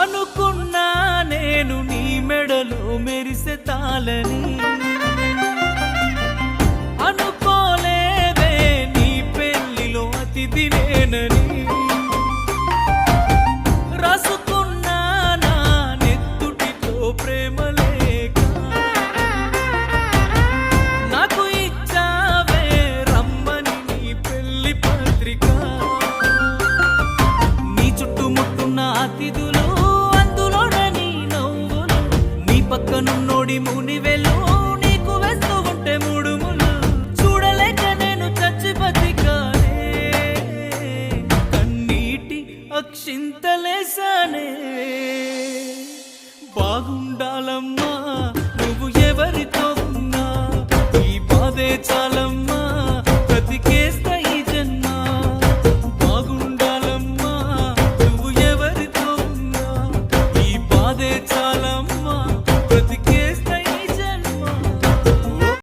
అనుకున్నా నేను నీ మెడలో మెరిసే తాళని. అనుకోలేదే నీ పెళ్ళిలో అతిథి నేనని. రాసుకున్నా నా నెత్తుటితో ప్రేమ లేక. నాకు ఇచ్చావే రమ్మని నీ పెళ్ళి పత్రిక. నీ చుట్టుముట్టున్న అతిథులు పక్కనున్నోడి మునివెలో నీకు వేస్తూ ఉంటే మూడు ముళ్ళు చూడలేక నేను చచ్చి బతికానే. కన్నీటి అక్షింతలేసానే బాగుండాలమ్మా